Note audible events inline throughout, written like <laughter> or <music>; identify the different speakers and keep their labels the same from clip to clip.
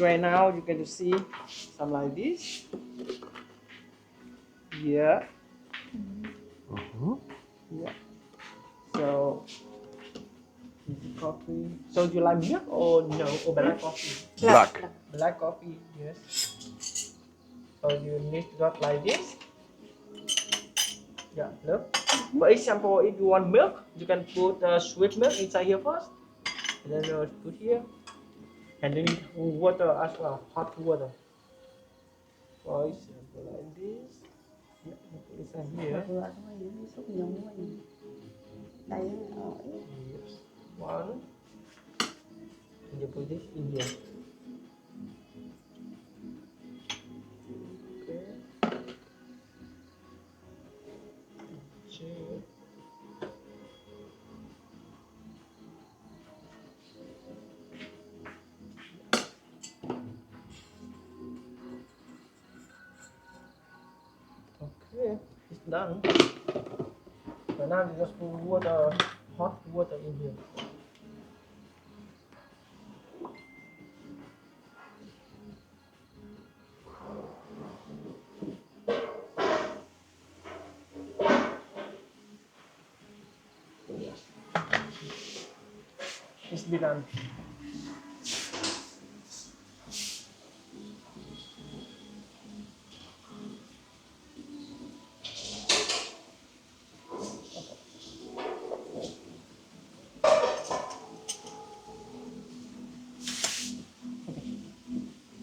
Speaker 1: Right now you can see some like this. Yeah. Yeah. So coffee. So you like milk or no? Or black coffee?
Speaker 2: Black.
Speaker 1: Black coffee, yes. So you need to got like this. Yeah, look. For example, if you want milk, you can put uh, sweet milk inside here first. And then uh, put here and then water as well, hot water. First, like this. Yeah, it's in here. Yes. One. And you put this in here. Done. So now you just put water, hot water in here. It's done.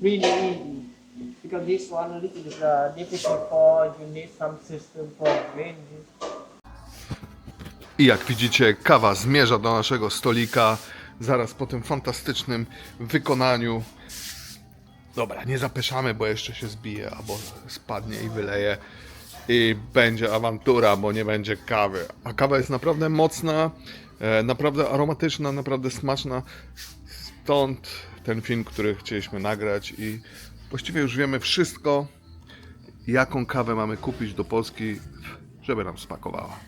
Speaker 1: Really because this one this is uh, difficult for you need some system for.
Speaker 2: I jak widzicie, kawa zmierza do naszego stolika zaraz po tym fantastycznym wykonaniu. Dobra, nie zapeszamy, bo jeszcze się zbije albo spadnie i wyleje. I będzie awantura, bo nie będzie kawy. A kawa jest naprawdę mocna, e, naprawdę aromatyczna, naprawdę smaczna. Stąd ten film, który chcieliśmy nagrać i właściwie już wiemy wszystko, jaką kawę mamy kupić do Polski, żeby nam smakowała.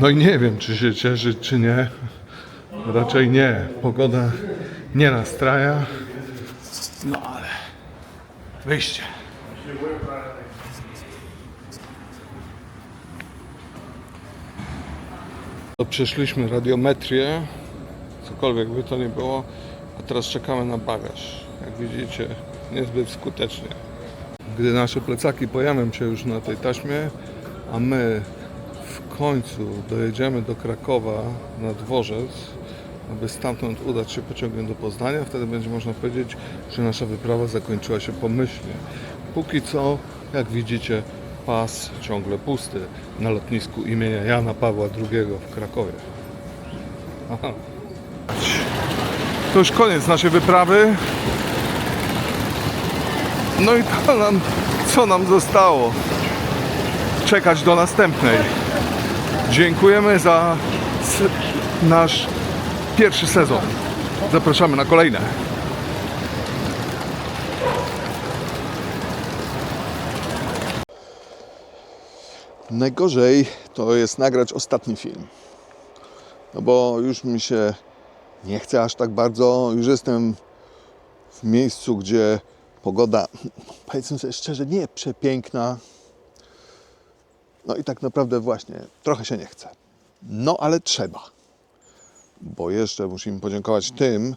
Speaker 2: No i nie wiem, czy się cieszyć, czy nie. Raczej nie. Pogoda nie nastraja. No ale wyjście. To Przeszliśmy radiometrię, cokolwiek by to nie było, a teraz czekamy na bagaż. Jak widzicie, niezbyt skutecznie. Gdy nasze plecaki pojawią się już na tej taśmie, a my końcu dojedziemy do Krakowa na dworzec, aby stamtąd udać się pociągiem do Poznania. Wtedy będzie można powiedzieć, że nasza wyprawa zakończyła się pomyślnie. Póki co, jak widzicie, pas ciągle pusty na lotnisku imienia Jana Pawła II w Krakowie. Aha. To już koniec naszej wyprawy. No i to nam, co nam zostało? Czekać do następnej. Dziękujemy za nasz pierwszy sezon. Zapraszamy na kolejne. Najgorzej to jest nagrać ostatni film. No bo już mi się nie chce aż tak bardzo. Już jestem w miejscu, gdzie pogoda, <laughs> powiedzmy sobie szczerze, nie przepiękna. No i tak naprawdę właśnie trochę się nie chce. No ale trzeba. Bo jeszcze musimy podziękować tym,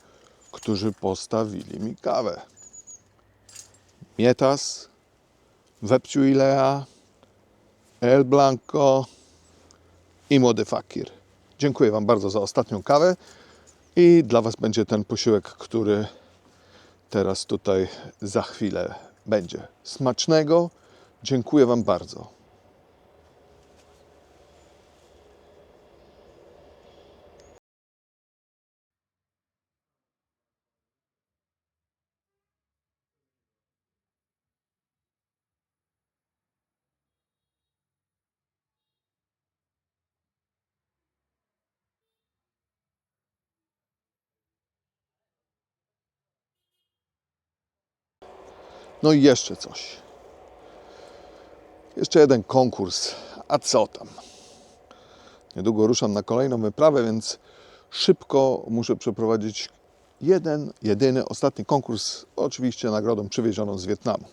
Speaker 2: którzy postawili mi kawę. Mietas, Webciu Ilea, El Blanco i Młody Fakir. Dziękuję Wam bardzo za ostatnią kawę i dla Was będzie ten posiłek, który teraz tutaj za chwilę będzie. Smacznego. Dziękuję Wam bardzo. No i jeszcze coś. Jeszcze jeden konkurs. A co tam? Niedługo ruszam na kolejną wyprawę, więc szybko muszę przeprowadzić jeden, jedyny, ostatni konkurs, oczywiście nagrodą przywiezioną z Wietnamu.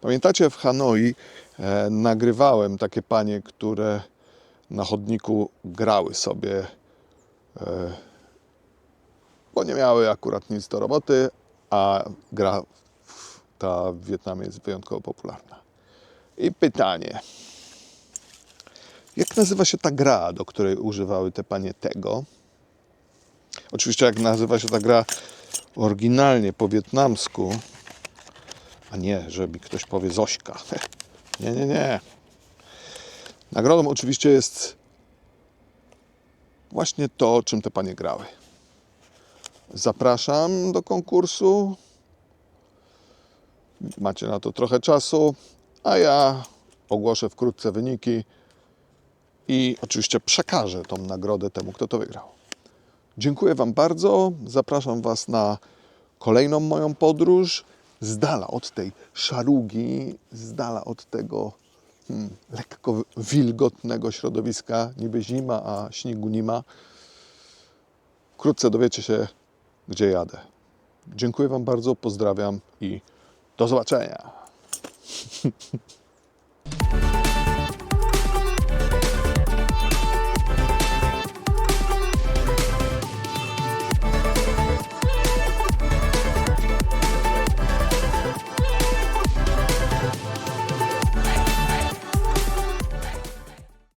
Speaker 2: Pamiętacie, w Hanoi e, nagrywałem takie panie, które na chodniku grały sobie, e, bo nie miały akurat nic do roboty, a gra ta w Wietnamie jest wyjątkowo popularna. I pytanie. Jak nazywa się ta gra, do której używały te panie tego? Oczywiście jak nazywa się ta gra oryginalnie po wietnamsku, a nie, że mi ktoś powie Zośka. <laughs> Nie, nie, nie. Nagrodą oczywiście jest właśnie to, czym te panie grały. Zapraszam do konkursu. Macie na to trochę czasu, a ja ogłoszę wkrótce wyniki i oczywiście przekażę tą nagrodę temu, kto to wygrał. Dziękuję Wam bardzo. Zapraszam Was na kolejną moją podróż z dala od tej szarugi, z dala od tego hmm, lekko wilgotnego środowiska. Niby zima, a śniegu nie ma. Wkrótce dowiecie się, gdzie jadę. Dziękuję Wam bardzo, pozdrawiam i do zobaczenia. <laughs>